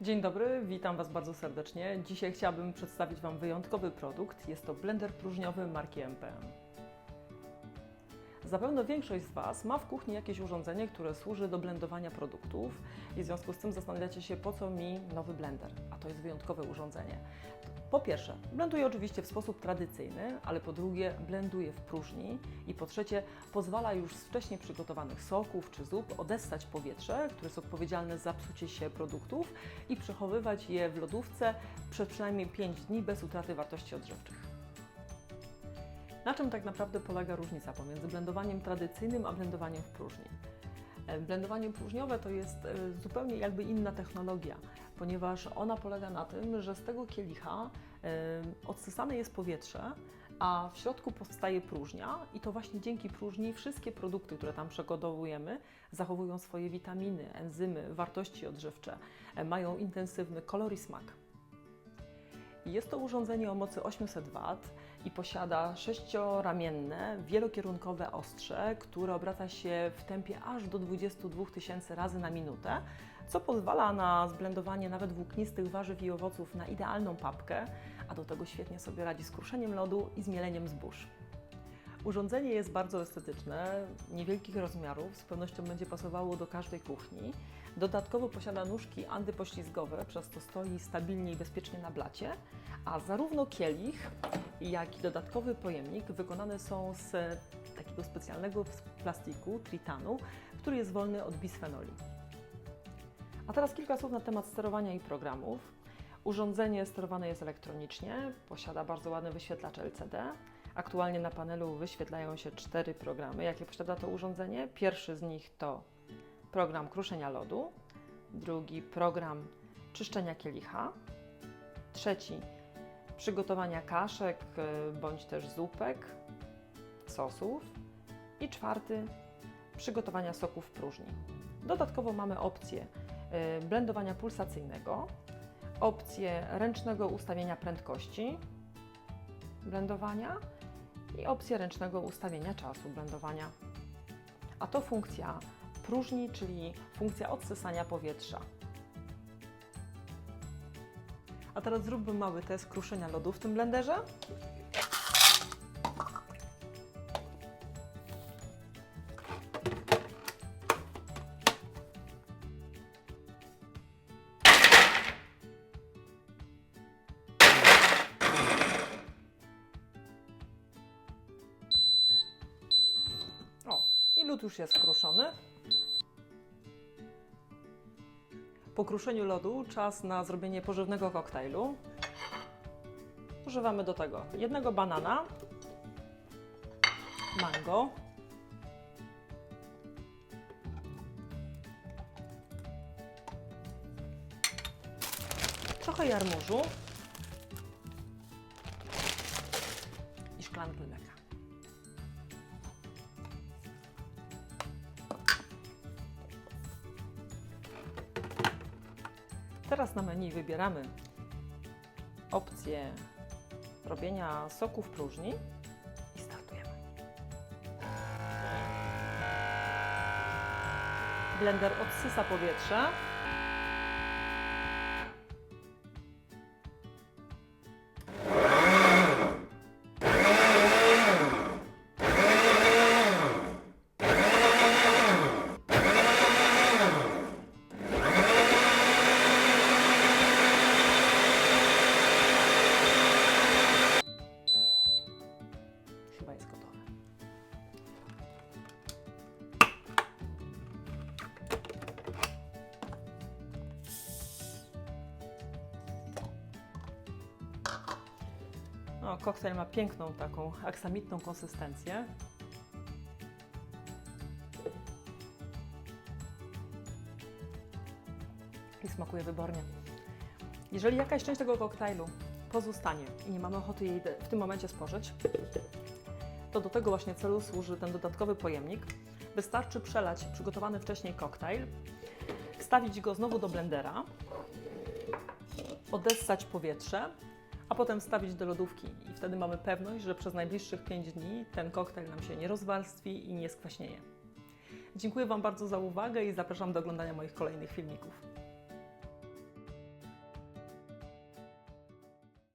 Dzień dobry, witam Was bardzo serdecznie. Dzisiaj chciałabym przedstawić Wam wyjątkowy produkt. Jest to blender próżniowy marki MPM. Zapewne większość z Was ma w kuchni jakieś urządzenie, które służy do blendowania produktów i w związku z tym zastanawiacie się, po co mi nowy blender, a to jest wyjątkowe urządzenie. Po pierwsze, blenduje oczywiście w sposób tradycyjny, ale po drugie, blenduje w próżni i po trzecie, pozwala już z wcześniej przygotowanych soków czy zup odessać powietrze, które jest odpowiedzialne za psucie się produktów i przechowywać je w lodówce przez przynajmniej 5 dni bez utraty wartości odżywczych. Na czym tak naprawdę polega różnica pomiędzy blendowaniem tradycyjnym a blendowaniem w próżni? E, Blendowanie próżniowe to jest e, zupełnie jakby inna technologia, ponieważ ona polega na tym, że z tego kielicha e, odsysane jest powietrze, a w środku powstaje próżnia i to właśnie dzięki próżni wszystkie produkty, które tam przygotowujemy, zachowują swoje witaminy, enzymy, wartości odżywcze, mają intensywny kolor i smak. Jest to urządzenie o mocy 800 W i posiada sześcioramienne, wielokierunkowe ostrze, które obraca się w tempie aż do 22 tysięcy razy na minutę, co pozwala na zblendowanie nawet włóknistych warzyw i owoców na idealną papkę, a do tego świetnie sobie radzi z kruszeniem lodu i zmieleniem zbóż. Urządzenie jest bardzo estetyczne, niewielkich rozmiarów, z pewnością będzie pasowało do każdej kuchni. Dodatkowo posiada nóżki antypoślizgowe, przez to stoi stabilnie i bezpiecznie na blacie, a zarówno kielich, jak i dodatkowy pojemnik wykonane są z takiego specjalnego plastiku, tritanu, który jest wolny od bisfenoli. A teraz kilka słów na temat sterowania i programów. Urządzenie sterowane jest elektronicznie, posiada bardzo ładny wyświetlacz LCD. Aktualnie na panelu wyświetlają się cztery programy, jakie posiada to urządzenie. Pierwszy z nich to program kruszenia lodu, drugi program czyszczenia kielicha, trzeci przygotowania kaszek y, bądź też zupek, sosów i czwarty przygotowania soków w próżni. Dodatkowo mamy opcję y, blendowania pulsacyjnego, opcję ręcznego ustawienia prędkości blendowania i opcję ręcznego ustawienia czasu blendowania. A to funkcja próżni, czyli funkcja odsysania powietrza. A teraz zróbmy mały test kruszenia lodu w tym blenderze. Lód już jest skruszony. Po kruszeniu lodu czas na zrobienie pożywnego koktajlu. Używamy do tego jednego banana, mango, trochę jarmużu i szklankę mleka. Teraz na menu wybieramy opcję robienia soku w próżni i startujemy. Blender odsysa powietrze. O, koktajl ma piękną taką aksamitną konsystencję. I smakuje wybornie. Jeżeli jakaś część tego koktajlu pozostanie i nie mamy ochoty jej w tym momencie spożyć, to do tego właśnie celu służy ten dodatkowy pojemnik. Wystarczy przelać przygotowany wcześniej koktajl, wstawić go znowu do blendera, odessać powietrze, a potem wstawić do lodówki i wtedy mamy pewność, że przez najbliższych 5 dni ten koktajl nam się nie rozwarstwi i nie skwaśnieje. Dziękuję Wam bardzo za uwagę i zapraszam do oglądania moich kolejnych filmików.